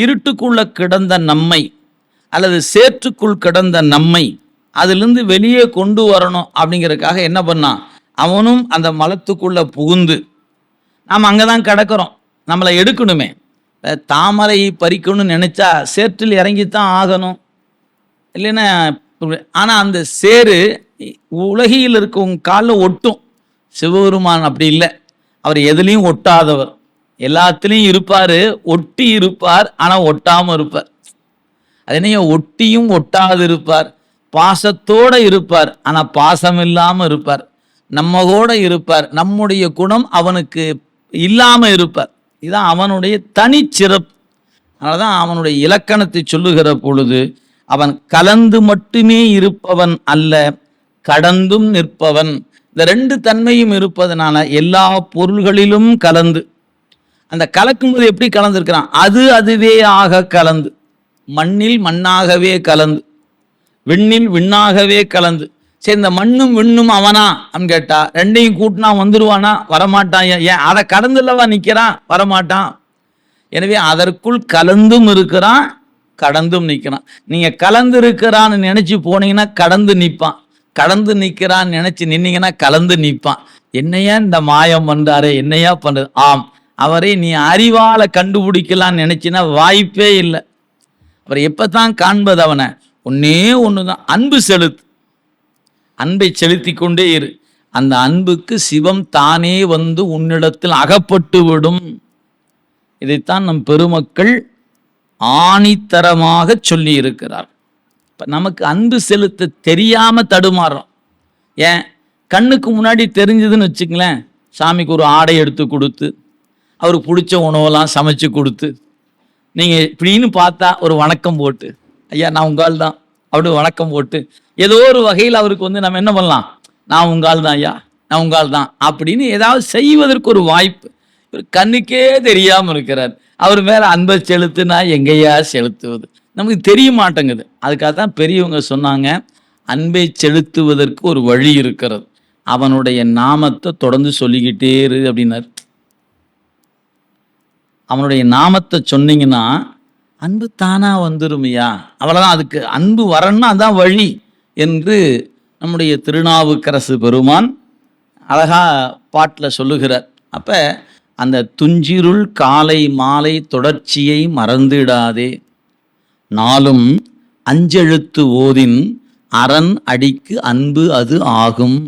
இருட்டுக்குள்ள கிடந்த நம்மை அல்லது சேற்றுக்குள் கிடந்த நம்மை அதிலிருந்து வெளியே கொண்டு வரணும் அப்படிங்கிறதுக்காக என்ன பண்ணான் அவனும் அந்த மலத்துக்குள்ள புகுந்து நாம் அங்கே தான் கிடக்கிறோம். நம்மளை எடுக்கணுமே. தாமரை பறிக்கணும்னு நினச்சா சேற்றில் இறங்கித்தான் ஆகணும். இல்லைன்னா ஆனால் அந்த சேரு உலகில் இருக்கவங்க காலில் ஒட்டும். சிவபெருமான் அப்படி இல்லை. அவர் எதுலேயும் ஒட்டாதவர். எல்லாத்துலேயும் இருப்பார் ஒட்டி இருப்பார் ஆனால் ஒட்டாமல் இருப்பார். அது என்னைய? ஒட்டியும் ஒட்டாது இருப்பார். பாசத்தோட இருப்பார் ஆனால் பாசம் இல்லாமல் இருப்பார். நம்ம கூட இருப்பார். நம்முடைய குணம் அவனுக்கு இல்லாமல் இருப்பார். இதுதான் அவனுடைய தனிச்சிறப்பு. அதனால தான் அவனுடைய இலக்கணத்தை சொல்லுகிற பொழுது அவன் கலந்து மட்டுமே இருப்பவன் அல்ல கடந்தும் நிற்பவன். இந்த ரெண்டு தன்மையும் இருப்பதனால எல்லா பொருள்களிலும் கலந்து அந்த கலக்கும்போது எப்படி கலந்துருக்கிறான்? அது அதுவே ஆக கலந்து. மண்ணில் மண்ணாகவே கலந்து. விண்ணில் விண்ணாகவே கலந்து. சரி இந்த மண்ணும் விண்ணும் அவனா? அப்படின்னு கேட்டா ரெண்டையும் கூட்டினா வந்துடுவானா வரமாட்டான். ஏன் ஏன் அதை கடந்துலவா நிற்கிறான் வரமாட்டான். எனவே அதற்குள் கலந்தும் இருக்கிறான் கடந்தும் நிற்கிறான். நீங்கள் கலந்து இருக்கிறான்னு நினச்சி போனீங்கன்னா கடந்து நிற்பான். கடந்து நிற்கிறான்னு நினச்சி நின்னீங்கன்னா கலந்து நிற்பான். என்னையா இந்த மாயம் பண்ணுறாரு என்னையா பண்ணுறது ஆம். அவரை நீ அறிவால கண்டுபிடிக்கலாம்னு நினைச்சினா வாய்ப்பே இல்லை. அப்புறம் எப்பதான் காண்பது அவனை? ஒன்னே ஒன்று தான் அன்பு செலுத்து. அன்பை செலுத்தி கொண்டே இரு. அந்த அன்புக்கு சிவம் தானே வந்து உன்னிடத்தில் அகப்பட்டு விடும். இதைத்தான் நம் பெருமக்கள் ஆணித்தரமாக சொல்லி இருக்கிறார் இப்போ நமக்கு அன்பு செலுத்த தெரியாம தடுமாறுறோம் ஏன்? கண்ணுக்கு முன்னாடி தெரிஞ்சதுன்னு வச்சுங்களேன் சாமிக்கு ஒரு ஆடை எடுத்து கொடுத்து அவருக்கு பிடிச்ச உணவெல்லாம் சமைச்சு கொடுத்து நீங்கள் இப்படின்னு பார்த்தா ஒரு வணக்கம் போட்டு ஐயா நான் உங்கால் தான். அப்படி வணக்கம் போட்டு ஏதோ ஒரு வகையில் அவருக்கு வந்து நம்ம என்ன பண்ணலாம்? நான் உங்கால் தான் ஐயா. நான் உங்கால் தான். அப்படின்னு ஏதாவது செய்வதற்கு ஒரு வாய்ப்பு. இவர் கண்ணுக்கே தெரியாமல் இருக்கிறார். அவர் மேலே அன்பை செலுத்துனா எங்கேயா செலுத்துவது? நமக்கு தெரிய மாட்டேங்குது. அதுக்காக தான் பெரியவங்க சொன்னாங்க அன்பை செலுத்துவதற்கு ஒரு வழி இருக்கிறது. அவனுடைய நாமத்தை தொடர்ந்து சொல்லிக்கிட்டே இரு அப்படின்னாரு. அவனுடைய நாமத்தை சொன்னீங்கன்னா அன்பு தானா வந்துருமையா? அவ்வளோதான் அதுக்கு அன்பு வரணும்னா அதான் வழி என்று நம்முடைய திருநாவுக்கரசு பெருமான் அழகா பாட்டில் சொல்லுகிறார். அப்போ அந்த துஞ்சிருள் காலை மாலை தொடர்ச்சியை மறந்துடாதே. நாளும் அஞ்செழுத்து ஓதின் அரண் அடிக்கு அன்பு அது ஆகும்.